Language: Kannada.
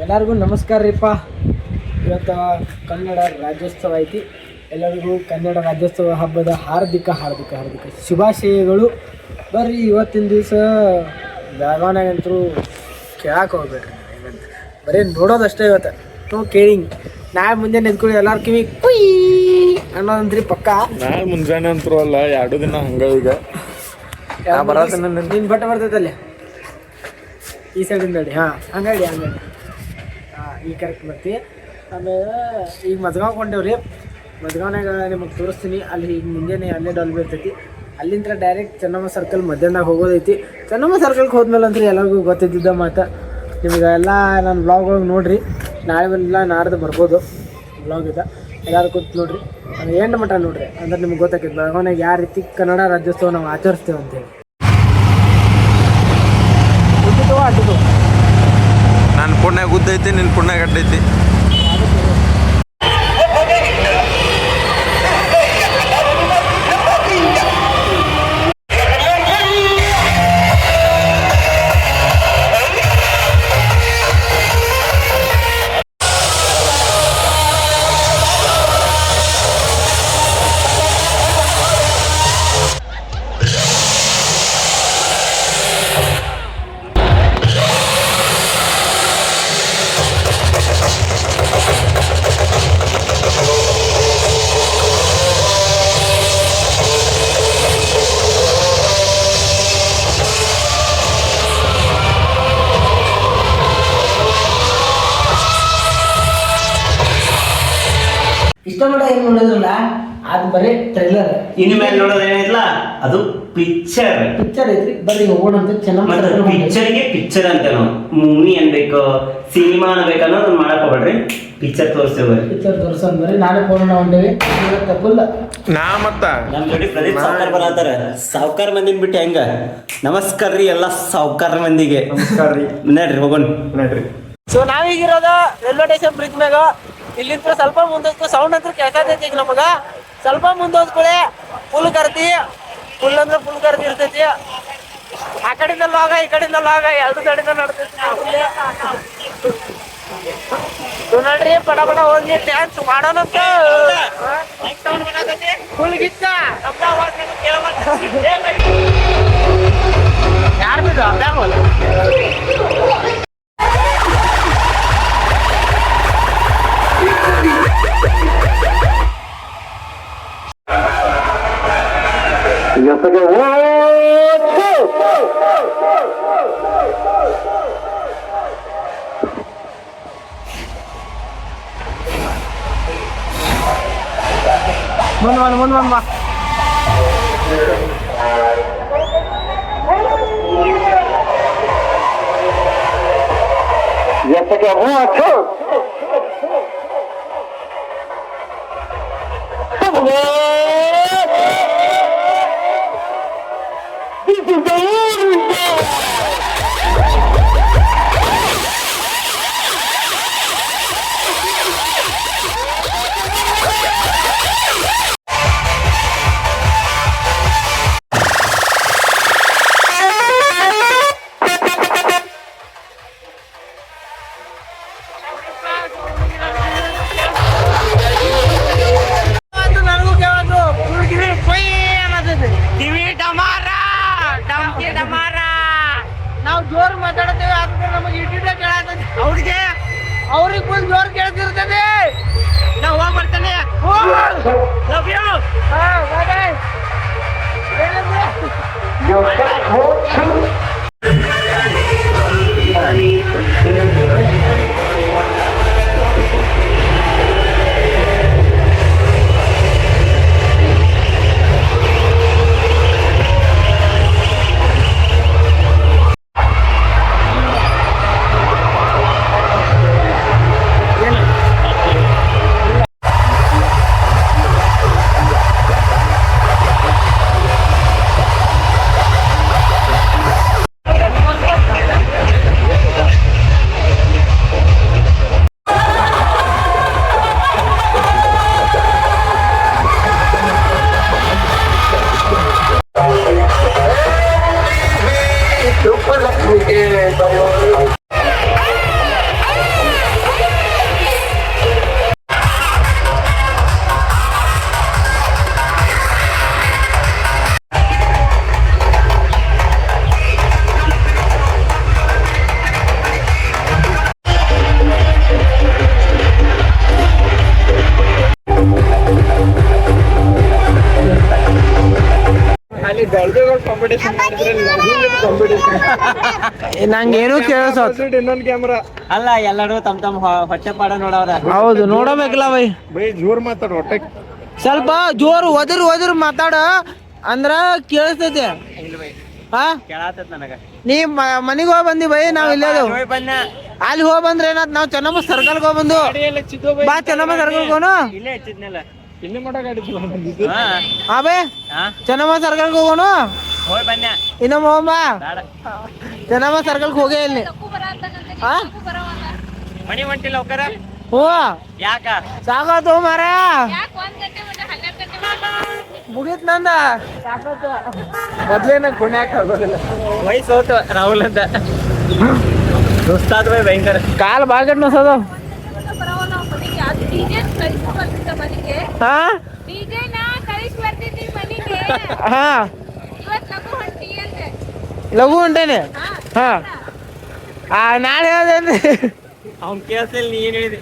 ಎಲ್ಲರಿಗೂ ನಮಸ್ಕಾರ ರೀಪ್ಪ. ಇವತ್ತು ಕನ್ನಡ ರಾಜ್ಯೋತ್ಸವ ಐತಿ. ಎಲ್ಲರಿಗೂ ಕನ್ನಡ ರಾಜ್ಯೋತ್ಸವ ಹಬ್ಬದ ಹಾರ್ದಿಕ ಹಾರ್ದಿಕ ಹಾರ್ದಿಕ ಶುಭಾಶಯಗಳು. ಬರ್ರಿ ಇವತ್ತಿನ ದಿವಸ ಬೆಳಗಾವ್ನಾಗಂತರೂ ಕೇಳಕ್ಕೆ ಹೋಗ್ಬೇಡ್ರಿ ಹೆಂಗಂತ. ಬರೀ ನೋಡೋದಷ್ಟೇ ಇವತ್ತು. ನೋ ಕೇಳಿಂಗ್. ನಾಳೆ ಮುಂದೆ ನಿಂತ್ಕೊಳ್ಳಿ ಎಲ್ಲರೂ ಕಿವಿ ಕುಯ್ ಅನ್ನೋದಂತ್ರಿ ಪಕ್ಕ. ನಾಳೆ ಮುಂಜಾನೆ ಅಂತರೂ ಅಲ್ಲ ಎರಡು ದಿನ ಹಂಗ ಈಗ. ನಿನ್ನ- ಬಟ್ಟೆ ಬರ್ತೈತಲ್ಲ? ಈ ಸೈಡಿಂದ ಹಾ ಹಾಂ ಹಂಗಾಡಿ ಹಂಗಡಿ. ಈ ಕರೆಕ್ಟ್ ಬರ್ತಿ ಆಮೇಲೆ ಈಗ ಮದ್ಗಾವ್ ಕೊಂಡೇವ್ರಿ. ಮದ್ಗಾವ್ನಾಗ ನಿಮಗೆ ತೋರಿಸ್ತೀನಿ. ಅಲ್ಲಿ ಈಗ ಮುಂಜಾನೆ ಅಲ್ಲೇ ಡಾಲ್ ಬೀರ್ತೈತಿ. ಅಲ್ಲಿಂದ ಡೈರೆಕ್ಟ್ ಚೆನ್ನಮ್ಮ ಸರ್ಕಲ್ ಮಧ್ಯಾಹ್ನದಾಗ ಹೋಗೋದೈತಿ. ಚೆನ್ನಮ್ಮ ಸರ್ಕಲ್ಗೆ ಹೋದ್ಮೇಲೆ ಅಂದ್ರೆ ಎಲ್ಲರಿಗೂ ಗೊತ್ತಿದ್ದ ಮಾತು. ನಿಮ್ಗೆ ಎಲ್ಲ ನನ್ನ ಬ್ಲಾಗ್ ಒಳಗೆ ನೋಡಿರಿ. ನಾಳೆ ಎಲ್ಲ ನಾಡ್ದು ಬರ್ಬೋದು. ಇದೆ. ಎಲ್ಲರೂ ಕೂತ್ ನೋಡಿರಿ. ಅದು ಏನು ಮಟ್ಟ ನೋಡಿರಿ. ಅಂದ್ರೆ ನಿಮ್ಗೆ ಗೊತ್ತಾಕೈತೆ ಬೆಳಗಾವ್ನಾಗ ಯಾವ ರೀತಿ ಕನ್ನಡ ರಾಜ್ಯೋತ್ಸವ ನಾವು ಆಚರಿಸ್ತೇವೆ ಅಂತೇಳಿ ಅಡ್ಡಿತು ಗುದ್ದೈತಿ ನಿನ್ನ ಪುಣ್ಯ ಗಟ್ಟೈತಿ ಇಷ್ಟ ಮಟ್ಟ ಏನು ನೋಡೋದಿಲ್ಲ ಅದು ಬರೀ ಟ್ರೈಲರ್ ಇನ್ ಮೇಲೆ ನೋಡೋದು ಏನಿಲ್ಲ ಅದು ಪಿಕ್ಚರ್ ಪಿಕ್ಚರ್ ಐತ್ರಿ. ಬರ್ರಿ ಹೋಗೋಣ ಅಂತ ಪಿಕ್ಚರ್. ಪಿಕ್ಚರ್ಗೆ ಪಿಕ್ಚರ್ ಅಂತ ನಾವು. ಮೂವಿ ಅನ್ಬೇಕು ಸಿನಿಮಾ ಅನ್ಬೇಕು ಅನ್ನೋದು ಮಾಡಕ್ ಹೋಗ್ಬೇಡ್ರಿ. ಪಿಕ್ಚರ್ ತೋರಿಸ್ತೇವೆ ಪಿಕ್ಚರ್ ತೋರಿಸೋದ್ ಬರ್ರಿ. ನಾಳೆ ಫೋನ್ ಹೊಂಡೇವಿ ಇವತ್ತು ಫುಲ್ ನಾ ಮತ್ತ? ನಮ್ ಜೋಡಿ ಪ್ರದೀಪ್ ಸಾವ್ಕಾರ್ ಬರತ್ತಾರ. ಸಾವ್ಕಾರ ಮಂದಿನ ಬಿಟ್ಟು ಹೆಂಗ? ನಮಸ್ಕಾರ ರೀ ಎಲ್ಲ ಸಾವ್ಕಾರ ಮಂದಿಗೆ. ನಮಸ್ಕಾರ ರೀ. ನಡ್ರಿ ಹೋಗೋಣ. ನೋಡ್ರಿ. ಸೊ ನಾವೀಗಿರೋದು ರೈಲ್ವೆ ಸ್ಟೇಷನ್ ಬ್ರಿಜ್ ಮ್ಯಾಗ. ಇಲ್ಲಿಂದ ಸ್ವಲ್ಪ ಮುಂದೋದ್ಕು ಸೌಂಡ್ ಅಂತ ಕೇಳ್ತೈತಿ ಈಗ ನಮಗ. ಸ್ವಲ್ಪ ಮುಂದೋಸ್ಕೊಳೆ ಫುಲ್ ಕರ್ತಿ ಫುಲ್ ಅಂದ್ರೆ ಫುಲ್ ಕರ್ತಿ ಇರ್ತೈತಿ. ಆ ಕಡೆಯಿಂದ ಲಾಗ ಈ ಕಡೆಯಿಂದ ಲಾಗ ಎರಡು ಕಡೆಯಿಂದ ನಡ್ತೈತಿ ನೋಡ್ರಿ ಪಡ ಪಡ ಹೋಗಿ ಡ್ಯಾನ್ಸ್ ಮಾಡೋಣಂತ ಫುಲ್ ಗಿಚ್ಚ. Yes, I go. One, two. One, one, one, one, one. Yes, I go. One, two. ಜೋರು ಮಾತಾಡತ್ತೆ ಆದ್ರೆ ನಮಗೆ ಇಟ್ಟಿಟ್ಟೆ ಕೇಳತ್ತೆ ಅವ್ರಿಗೆ ಅವ್ರಿಗೆ ಫುಲ್ ಜೋರು ಕೇಳ್ತಿರ್ತದೆ ನಾ ಹೋಗಿ ಬರ್ತೇನೆ ಲವ್ ಯು ಹಾ ಬಾಯ್ eh, ಏನೂ ಕೇಳಿಸೋತ್ ಇನ್ನೊಂದು ಕ್ಯಾಮ್ರಾ ಅಲ್ಲ ಎಲ್ಲರೂ ತಮ್ ತಮ್ ಹೊಟ್ಟೆ ಪಾಡ ನೋಡವ್ರ. ಹೌದು ನೋಡಬೇಕಲ್ಲ ಬೈ ಬೈ ಜೋರ್ ಮಾತಾಡ ಹೊಟ್ಟೆ. ಸ್ವಲ್ಪ ಜೋರು ಒದಿರು ಒದಿರು ಮಾತಾಡ ಅಂದ್ರ ಕೇಳಿಸ್ತೈತೆ. ಹಾ ಕೇಳಾತತ್ ನನಗ. ನೀ ಮನಿಗೆ ಹೋಗಿ ಬಂದಿ ಬೈ ನಾವ್ ಇಲ್ಲದು ಹೋಯ್ ಅಲ್ಲಿ ಹೋಗಿ ಬಂದ್ರೆ ಏನಾದ್ ನಾವ್ ಚೆನ್ನಮ್ಮ ಸರ್ಕಲ್ಗೆ ಹೋಗ್ಬಂದು ಬಾ ಚೆನ್ನಮ್ಮ ಸರ್ಕಲ್ಗೆ ಹೋಗೋಣ ಇಲ್ಲೇ ಇಲ್ಲಿ ಮಾಡೋ ಗಾಡಿ ಬಂದಿದ್ದು ಹಾ. ಹಾ ಬೇ ಹಾ. ಚೆನ್ನಮ್ಮ ಸರ್ಕಲ್ಗೆ ಹೋಗೋಣ ಹೋಯ್ ಬನ್ನ. ಇನ್ನೊಮ್ಮೆ ಹೋಗಮ್ಮ ಚೆನ್ನಮ್ಮ ಸರ್ಕಲ್ಗೆ ಹೋಗೇ ಇಲ್ಲಿ. ಮಣಿ ಹೊಂಟಿಲ್ಲ ಅವಕರ ಹೋ. ಯಾಕ? ಸಾಕಾತು ಮಾರ ಮುಗೀತ್ ನಂದ. ಮೊದ್ಲೇನ ಕುಣ್ಯಾಕ ಆಗೋದಿಲ್ಲ. ವಯಸ್ಸು ಹೋತು ರಾಹುಲ್ ಅಂತ. ದೋಸ್ತಾದ್ ಬೈ ಭಯಂಕರ. ಕಾಲ್ ಬಾಗಟ್ ನಸದ ಬರೋವಲ್ಲ ಮನೆಗೆ ಅದು ಡಿಜೆ ಕಳಿಸಿ ಬರ್ತಿದ್ದ ಮನೆಗೆ ಹಾ? ಹಾ? ಲಘು ಹೊಂಟೇನೆ ಹಾ. ಆ ನಾಳೆ ಹೇಳ್ದೇನ್ರಿ ಅವ್ನ್ ಕೇಳ್ಸಿಲ್ಲ ನೀ ಏನು ಹೇಳಿದಿ.